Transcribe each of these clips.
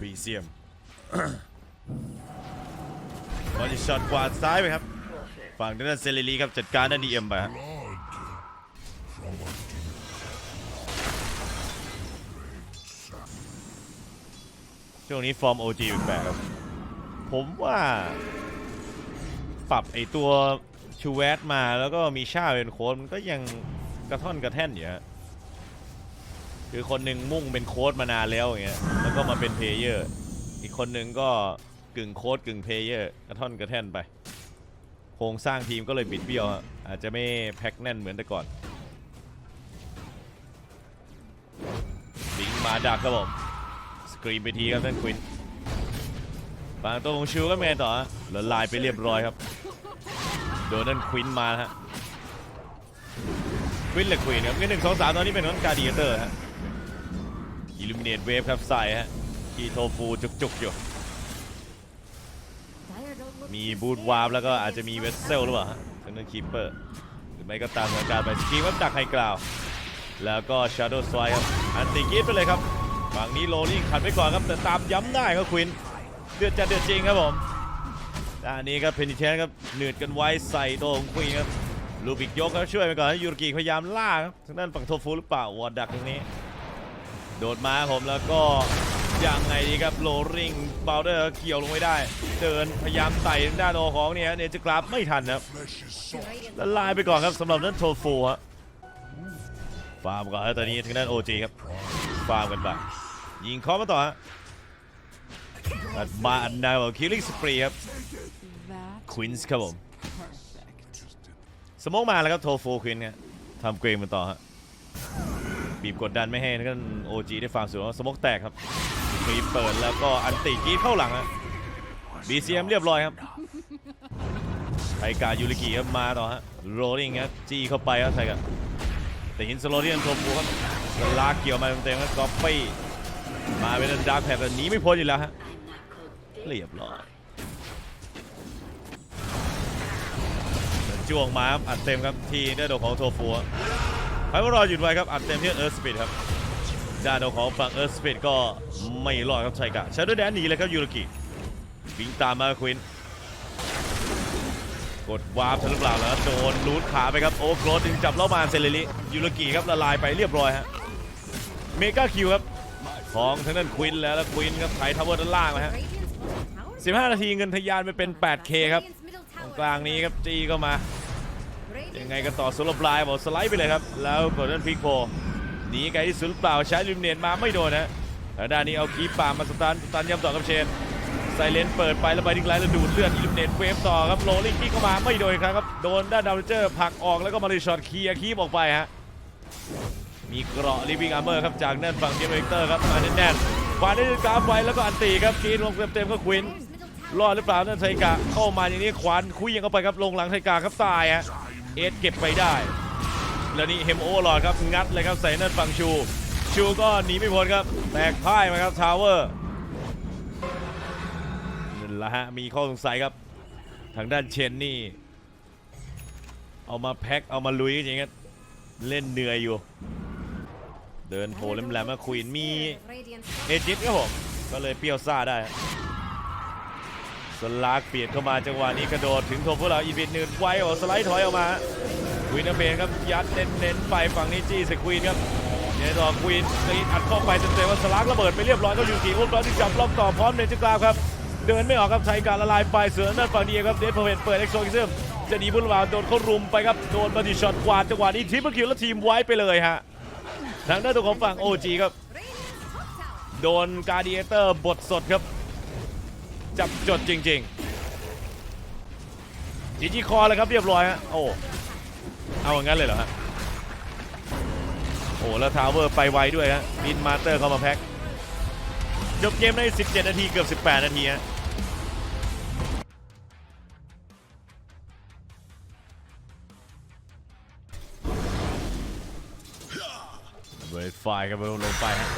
บีเซียมบอลช็อตกวาดซ้ายไปครับ ฝั่งด้านเซเลรีครับจัดการด้านดีเอ็มไปช่วงนี้ฟอร์ม OG แปลกๆครับ ผมว่า ปรับไอตัวชูแวตมาแล้วก็มีชาเป็นโค้ดมันก็ยังกระท่อนกระแท่นอยู่ฮะ คือคนหนึ่งมุ่งเป็นโค้ดมานานแล้วอย่างเงี้ยแล้วก็มาเป็นเพลเยอร์ อีกคนหนึ่งก็กึ่งโค้ดกึ่งเพลเยอร์กระท่อนกระแท่นไป โครงสร้างทีมก็เลยบิดเบี้ยวฮะอาจจะไม่แพ็คแน่นเหมือนแต่ก่อนบิงมาดักครับผมสกรีนไปทีครับท่านควินฝั่งตัวของชิวก็เมนต่อละลายไปเรียบร้อยครับโดนนั่นควินมาฮะควินหรือควินครับงั้นหนึ่งสองสามตอนนี้เป็นน้องการดีเตอร์ฮะ อิลูมิเนตเวฟครับใส่ฮะกีโทฟูจุกๆอยู่ มีบูทวาร์ปแล้วก็อาจจะมีเวสเซลหรือเปล่าทางนั้นคีเปอร์ หรือไม่ก็ตามสถานการณ์ไปสกีวับดักไฮกราว แล้วก็ชาร์โดสไวครับอันติกีดไปเลยครับฝั่งนี้โรลลิ่งขัดไว้ก่อนครับ แต่ตามย้ำได้ครับควินเดือดจัดเดือดจริงครับผมด้านนี้ครับเพนิเทนครับเหนืดกันไว้ใส่ตัวของควีนครับลูบิกยกครับช่วยไปก่อนยูรกิพยายามล่าครับทางด้านฝั่งโทฟูหรือเปล่าวอร์ดักตรงนี้ โดดมาครับผมแล้วก็ยังไงดีครับโลลิงบาวเดอร์เกี่ยวลงไม่ได้ เดินพยายามไต่ด้านโอของเนี่ยเนจะกราฟไม่ทันครับละลายไปก่อนครับสำหรับนั่นโทฟูฮะฟาร์มก่อนครับตอนนี้ทางด้านโอจีครับฟาร์มกันไปยิงคอมาต่อฮะอัดมาอันดาวคิลลิ่งสปรีครับควินส์ครับผมสโมองมาแล้วครับโทฟูควินครับทำเกมกันต่อฮะ บีบกดดันไม่ให้ทางด้านโอจีได้ฟาร์มสุดสมองแตกครับมีเปิดแล้วก็อันติกีเข้าหลังฮะ BCM เอ็มเรียบร้อยครับไทกายูริกิครับมาต่อฮะโรลิงครับจี้เข้าไปครับไทกาแต่หินสโลเดียนโทฟูครับลากเกี่ยวมาเต็มๆครับก๊อปปี้มาเป็นดาร์คแพดแต่หนีไม่พ้นอยู่แล้วฮะเรียบร้อยจ้วงมาอัดเต็มครับทีได้โดนของโทฟูครับ ไพวรอหยุดไว้ครับอัดเต็มที่เอิร์ธสปีดครับด้านของฝั่งเอิร์ธสปีดก็ไม่รอดครับไทกาชาร์ดแดนหนีเลยครับยูริกิวิ่งตามมาควินกดวาร์ปทันหรือเปล่าแล้วโดนลูดขาไปครับโอ้โกรดจึงจับเล่ามาเซเลริยูรกิครับละลายไปเรียบร้อยฮะเมกาคิวครับของทางด้านควินแล้วแล้วควินครับไถทาวเวอร์ด้านล่างนะฮะ15 นาทีเงินทะยานไปเป็น 8K ครับตรงกลางนี้ครับจีก็มา ยังไงกันต่อโซโลบลายบอกสไลด์ไปเลยครับ แล้วกดด้านพิกโพหนีไกลที่สุดเปล่าใช้ลิมเนตมาไม่โดนนะแล้วด้านนี้เอาคีปป่ามาสตันสตันย้ำต่อกับเชนไซเลนเปิดไประบายทิ้งไลน์แล้วดูดเลือดอิลูมิเนตเวฟต่อครับโรลลิงกี้เข้ามาไม่โดนครับ โดนด้านดาวเจอร์ผักออกแล้วก็มาริช็อตเคลียร์คีบออกไปฮะ มีเกราะลิวิ่งอาร์เมอร์ครับจากนั่นฝั่งเกมเวกเตอร์ครับมาแน่นๆควานได้กราฟไว้แล้วก็อันตีครับกีนลงเต็มๆก็ควินรอดหรือเปล่านั่นไทกะเข้ามาอย่างนี้ควานคุยยังเข้าไปครับลงหลังไทกะครับตายฮะ เอสเก็บไปได้ แล้วนี่เฮมโอหลอดครับงัดเลยครับใส่นั่นฝั่งชู ชูก็หนีไม่พ้นครับ แตกพ่ายมาครับทาวเวอร์นั่นละฮะมีข้อสงสัยครับ ทางด้านเชนนี่ เอามาแพ็คเอามาลุยอย่างเงี้ยเล่นเหนื่อยอยู่ เดินโผล่แหลมๆมาควีนมีเอจิตครับผมก็เลยเปรี้ยวซ่าได้ ลากเปียดเข้ามาจังหวะนี้กระโดดถึงโทพวกเราอีบิดหนืดไวโอสไลด์ถอยออกมาควีนเบนครับยัดเน้นๆไปฝั่งนี้จี้สควีนครับเดี๋ยต่อควีนตีอัดเข้าไปเต็มๆว่าสลากระเบิดไปเรียบร้อยก็อยู่ที่อุ้มร้อยที่จับล็อกต่อพร้อมเดนจิกลาวครับเดินไม่ออกครับไทยการละลายไปเสือนั่นฝั่งนี้ครับเดนเพอร์เฟเปิดเอ็กโซกิซึมจะหนีบุญวาโดนเขารุมไปครับโดนบอดี้ช็อตกวาดจังหวะนี้ทิปเปิลคิวแล้วทีมไว้ไปเลยฮะทางด้านตัวของฝั่งโอจีครับโดนการ์ดิเอเตอร์บทสดครับ จับจดจริงๆจีจีคอเลยครับเรียบร้อยฮะโอ้เอาอย่างนั้นเลยเหรอฮะโอ้แล้วทาวเวอร์ไปไวด้วยฮะบินมาเตอร์เข้ามาแพ็คจบเกมใน 17 นาทีเกือบ 18 นาทีฮะเบิร์ดไฟครับลงลงไปฮะ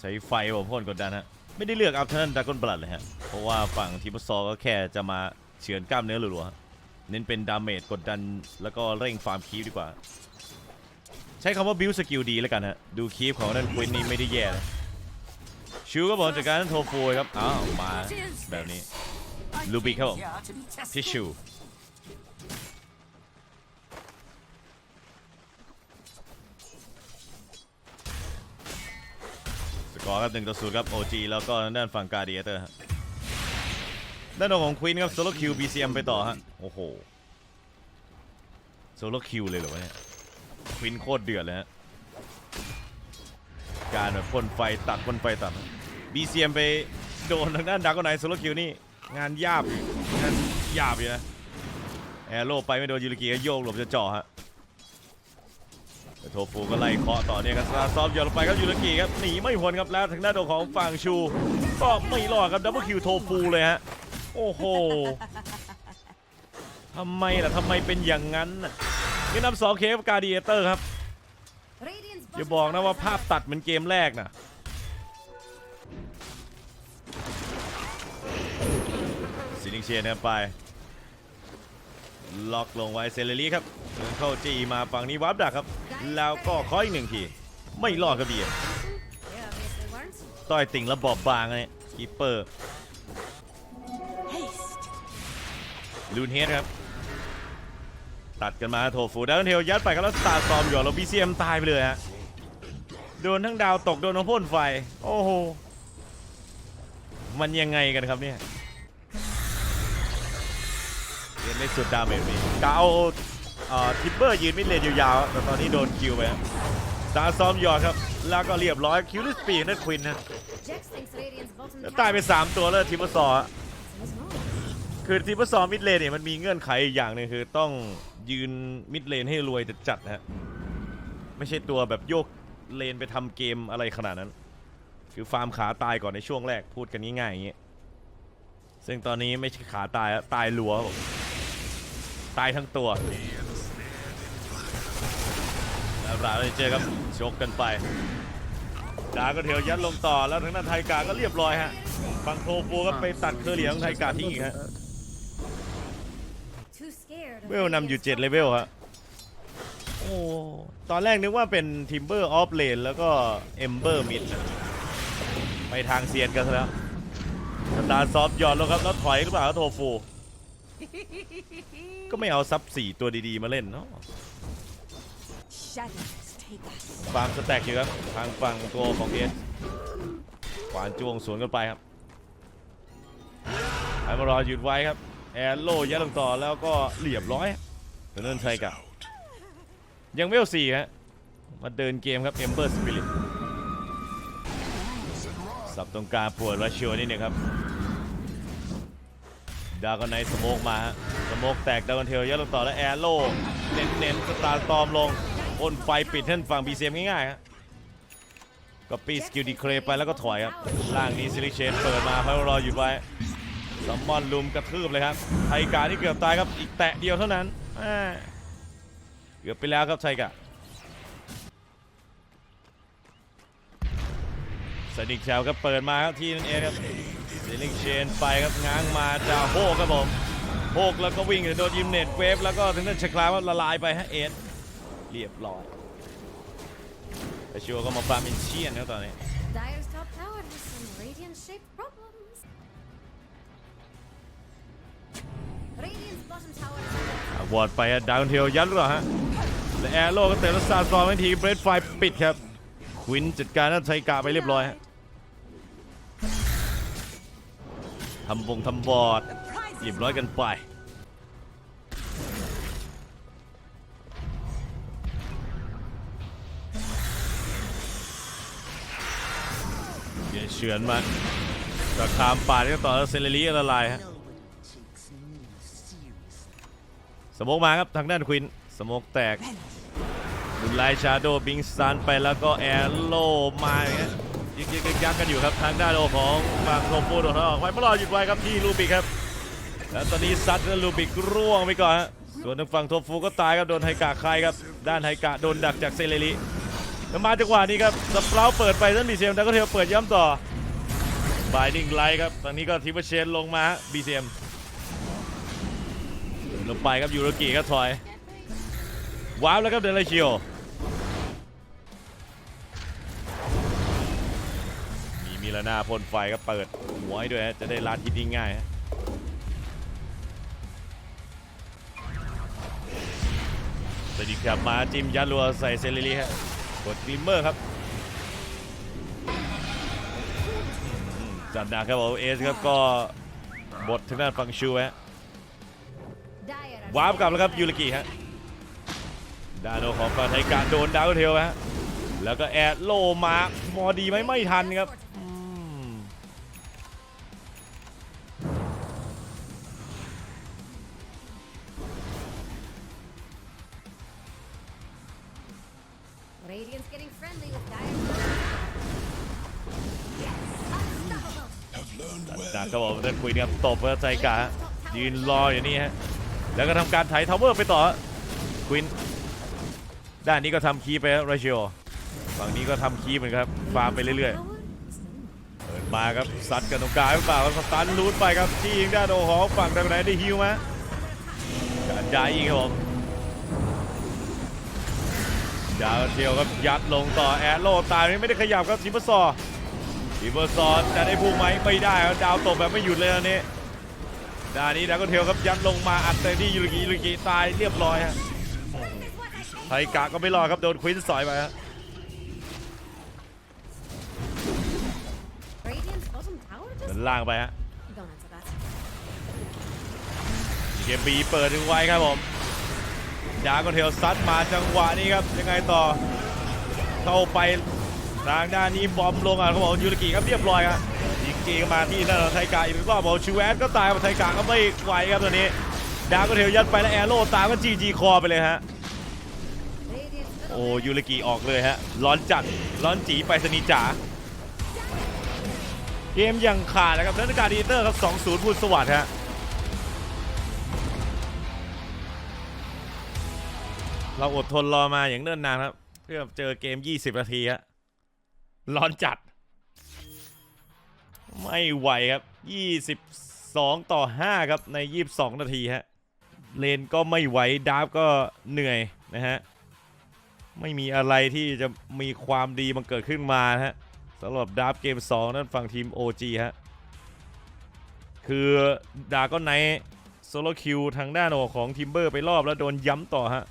ใช้ไฟผมพ่นกดดันฮะ ไม่ได้เลือกอัพเทนดากอนบลัดเลยฮะ เพราะว่าฝั่งทีมซอก็แค่จะมาเฉือนกล้ามเนื้อหรัวๆ เน้นเป็นดาเมจกดดันแล้วก็เร่งฟาร์มคีฟดีกว่า ใช้คำว่าบิวสกิลดีแล้วกันฮะ ดูคีฟของนั่นควินนี่ไม่ได้แย่นะชิวก็บอกจากการโทรฟูครับ อ้าว มาแบบนี้ลูบิครับผมทิชชู กอร์ครับ1ต่อ0ครับ OG แล้วก็ด้านฝั่งกาเดียเตอร์ด้านของควีนครับโซโลคิว BCM ไปต่อฮะ โอ้โหโซโลคิวเลยเหรอวะเนี่ยควีนโคตรเดือดเลยฮะ การแบบพ่นไฟตัดพ่นไฟตัด BCM ไปโดนทางด้านดักก็ไหนโซโลคิวนี่ งานยาบอยู่งานหยาบอยู่นะแอโร่ไปไม่โดนยูริกิก็โยกหลบจะจ่อฮะ โทฟูก็ไล่เคาะต่อเนี่ยครับซาซอฟหย่อนลงไปครับยูริกิครับหนีไม่พ้นครับแล้วทางด้านของฝั่งชู ก็ไม่รอดครับดับเบิลคิวโทฟูเลยฮะโอ้โหทำไมล่ะทำไมเป็นอย่างนั้นน่ะนี่นำสองเคฟกาดิเอเตอร์ครับอย่าบอกนะว่าภาพตัดเหมือนเกมแรกนะซินิเชียนะไป ล็อกลงไว้เซเลรีครับเดินเข้าจีมาฝั่งนี้วับดักครับ แล้วก็ขออีกหนึ่งที ไม่รอดครับเบียร์ต้อยติ่งแล้วบอบบางเลยคีเปอร์ลูนเฮดครับ ตัดกันมาโทฟูดาวน์เทลยัดไปครับแล้วสตาร์ซอมหยอดแล้วบีซีเอ็มตายไปเลยฮะ โดนทั้งดาวตกโดนทั้งพ่นไฟ โอ้โห มันยังไงกันครับเนี่ยเรียนไม่สุดดาเมจนี้กเอาเอ่อ ทิปเปอร์ยืนมิดเลนยาวๆแต่ตอนนี้โดนคิวไปตาร์ซอมยอดครับ แล้วก็เรียบร้อยคิวลิสปีนั่นควินนะตายไป 3 ตัวแล้วทิปเปอร์ซอคือทีมฟุตซอมิดเลนเนี่ยมันมีเงื่อนไขอย่างหนึ่งคือต้องยืนมิดเลนให้รวยจัดๆนะฮะไม่ใช่ตัวแบบโยกเลนไปทำเกมอะไรขนาดนั้น คือฟาร์มขาตายก่อนในช่วงแรกพูดกันง่ายๆอย่างเงี้ยซึ่งตอนนี้ไม่ใช่ขาตายตายรัวตายทั้งตัว เราจะเจอครับชกกันไปดาก็เทียวยัดลงต่อแล้วทางด้านไทยกาก็เรียบร้อยฮะฝั่งโทฟูก็ไปตัดเคอร์เหลียงไทยกาทิ้งอีกฮะเวลนำอยู่7เลเวลครับโอ้ตอนแรกนึกว่าเป็นทิมเบอร์ออฟเลนแล้วก็เอมเบอร์มิดไปทางเซียนกันซะแล้วสตาร์ซอฟหย่อนลงครับแล้วถอยหรือเปล่าโทฟูก็ไม่เอาซับสี่ตัวดีๆมาเล่นเนาะ ฟาร์มสแต็กอยู่ครับทางฝั่งตัวของเอสขวานจ้วงสวนกันไปครับไอมารอหยุดไว้ครับแอร์โลยัดลงต่อแล้วก็เรียบร้อยเดินชัยกับยังเวลสี่ฮะมาเดินเกมครับเอมเบอร์สปิริตสับตรงกลางปวดราชิวนี่เนี่ยครับดากอนไนท์สโมกมาฮะสโมกแตกดากอนเทลยัดลงต่อแล้วแอร์โลเน้นเน้นๆสตาร์ตอมลง พ่นไฟปิดท่านฝั่งบีเซมง่ายๆฮะก็ปีสกิลดีเครไปแล้วก็ถอยครับล่างนี้ซิลิเชนเปิดมาพารอหยุดไว้ซัมมอนลุมกระทืบเลยครับไทกาที่เกือบตายครับอีกแตะเดียวเท่านั้นเกือบไปแล้วครับไทกาสนิกแชลก็เปิดมาครับที่นั่นเองครับซิลิเชนไปครับง้างมาจาโฮกครับผมโฮกแล้วก็วิ่งโดนยิมเน็ตเวฟแล้วก็ถึงนั้นชคลาว่าละลายไปฮะเอส เรียบร้อยแต่ชัวร์ก็มาฟาร์มินเชียนครับตอนนี้ Dyer's top tower has some radiant-shaped problems. Radiant's bottom tower is under วอร์ดไปดาวน์เทลยัดหรือเปล่าฮะและแอร์โลก็เตะแล้วซาซอมให้ทีเบรดไฟปิดครับควินจัดการนั่นไทกาไปเรียบร้อยฮะทำวงทำบอร์ดเรียบร้อยกันไป เฉือนมาตะคามป่าดก็ต่อเซเลรีละลายฮะสมกมาครับทางด้านควินสมกแตกบุญไลชาโดบิงซันไปแล้วก็แอร์โลมาอย่างเงี้ยยึกยักยักกันอยู่ครับทางด้านโลของฝั่งโลโฟโดนออกไว้ไม่รอหยุดไว้ครับที่ลูบิกครับแล้วตอนนี้ซัดแล้วลูบิกร่วงไปก่อนฮะส่วนทางฝั่งโทฟูก็ตายครับโดนไฮกะคายครับด้านไฮกะโดนดักจากเซเลริ แล้วมาจังหวะนี้ครับสเปราเปิดไปท่านบีเซียมแล้วก็เทลเปิดย้ำต่อบายดิ้งไลท์ครับตอนนี้ก็ทิปเปอร์เชนลงมาบีเซียมลงไปครับยูโรกิครับถอย ว้าวแล้วครับเดลชิโอมีมีอะไรลานาพ่นไฟก็เปิดหัวให้ด้วยจะได้ลาดทิศได้ง่ายฮะสวัสดีครับมาจิมยัดรัวใส่เซเลรีฮะ กดกลิมเมอร์ครับจัดหนักครับโอเอสครับก็บททางด้านฟังชูฮะวาร์ปกลับแล้วครับยูริกิฮะดาโนของฟาไทกาโดนดาวเทลฮะแล้วก็แอดโลมามอดีไหมไม่ทันครับ นคุยครับตบกับไทกะยืนรออยู่นี่ฮะแล้วก็ทำการไถทาวเวอร์ไปต่อควินด้านนี้ก็ทำคีไปไรเชียฝั่งนี้ก็ทำคีเหมือนกันครับฟาร์มไปเรื่อยๆเปิดมาครับซัดกันตรงกลางหรือเปล่าครับสตันรูดไปครับที่ยิงด้านโอหอฝั่งทางไหนได้ฮิวไหมการย้ายยิงครับผมยาวเทียวครับยัดลงต่อแอดโลตายไม่ได้ขยับครับทิมเบอร์ซอร์ ทิมเบอร์ซอร์จะได้พุ่งไหมไม่ได้ดาวตกแบบไม่หยุดเลยตอนนี้ด้านนี้ดาวก็เทียวครับยัดลงมาอัดเตอร์ที่ยูริกิยูริกิตายเรียบร้อยฮะไทกะก็ไม่รอครับโดนควินสอยไปฮะ Radiant's bottom tower just ด้านล่างไปฮะเกมบีเปิดถึงไว้ครับผมดาก็เทลซัดมาจังหวะนี้ครับยังไงต่อเข้าไป ทางด้านนี้บอมลงอะเขาบอกยูริกิครับเรียบร้อยครับยิงจีก็มาที่นั่นไทกาอีกรอบบอกชูแอนก็ตายไทกาก็ไม่ไหวครับตอนนี้ดาวก็เทลยัดไปแล้วแอโร่ตามก็จีจีคอไปเลยฮะโอ้ยูริกิออกเลยฮะร้อนจัดร้อนจีไปสนีจ๋าเกมยังขาดนะครับนักการดีเตอร์ครับ2-0พูดสวัสดิ์ฮะเราอดทนรอมาอย่างเนิ่นนานครับ เพื่อเจอเกม 20 นาทีฮะ ร้อนจัด ไม่ไหวครับ 22 ต่อ 5 ครับใน 22 นาทีฮะ เลนก็ไม่ไหวดาฟก็เหนื่อยนะฮะ ไม่มีอะไรที่จะมีความดีมันเกิดขึ้นมาฮะสำหรับดาฟเกม 2 นั่นฝั่งทีม OG ฮะ คือดาก็ไนโซโลคิวทางด้านของทิมเบอร์ไปรอบแล้วโดนย้ำต่อฮะ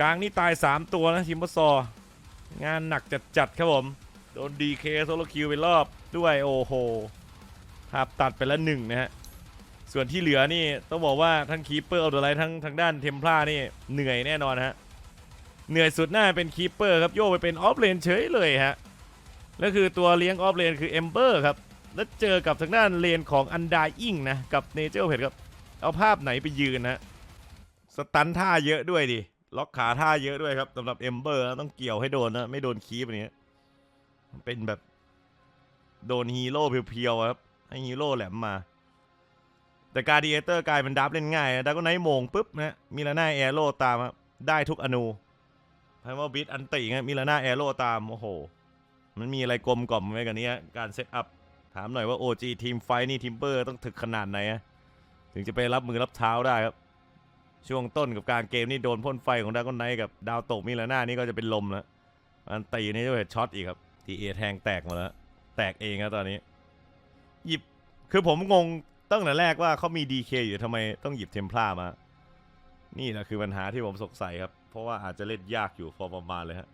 กลางนี่ตาย 3 ตัวนะทิมเบอร์ซอ งานหนักจัดๆครับผม โดนดีเคโซโลคิวไปรอบด้วยโอ้โหภาพตัดไปแล้วหนึ่งนะฮะ ส่วนที่เหลือนี่ต้องบอกว่าทั้งคีปเปอร์เอาอะไรทั้งทางด้านเทมพลานี่เหนื่อยแน่นอนฮะ เหนื่อยสุดหน้าเป็นคีปเปอร์ครับโยกไปเป็นออฟเลนเฉยเลยฮะ แล้วคือตัวเลี้ยงออฟเลนคือเอมเบอร์ครับ แล้วเจอกับทางด้านเลนของอันดาอิงนะกับเนเจอร์เพจครับ เอาภาพไหนไปยืนนะสตันท่าเยอะด้วยดิ ล็อกขาท่าเยอะด้วยครับสำหรับเอมเบอร์ต้องเกี่ยวให้โดนนะ ไม่โดนคีปอย่างเงี้ยเป็นแบบ โดนฮีโร่เพียวๆครับ ให้ฮีโร่แหลมมา แต่การดีเอเตอร์กลายเป็นดับเล่นง่ายดับก็ไนท์มงปุ๊บนะมีลาน่าแอโร่ตามครับได้ทุกอนูไพมาบิดอันติไงมีลาน่าแอโร่ตามโอ้โห มันมีอะไรกลมกล่อมไว้กันเนี้ยการเซตอัพถามหน่อยว่า OG ทีมไฟนี่ทิมเบอร์ต้องถึกขนาดไหนถึงจะไปรับมือรับเท้าได้ครับ ช่วงต้นกับการเกมนี่โดนพ่นไฟของดากอนไนท์กับดาวตกมีลาน่านี่ก็จะเป็นลมแล้วอันตีนี่จะเป็นช็อตอีกครับทีเอแทงแตกหมดแล้ว แตกเองครับตอนนี้ หยิบคือผมงงตั้งแต่แรกว่าเขามีดีเคอยู่ทำไมต้องหยิบเทมพลามา นี่แหละคือปัญหาที่ผมสงสัยครับ เพราะว่าอาจจะเล่นยากอยู่พอประมาณเลยฮะ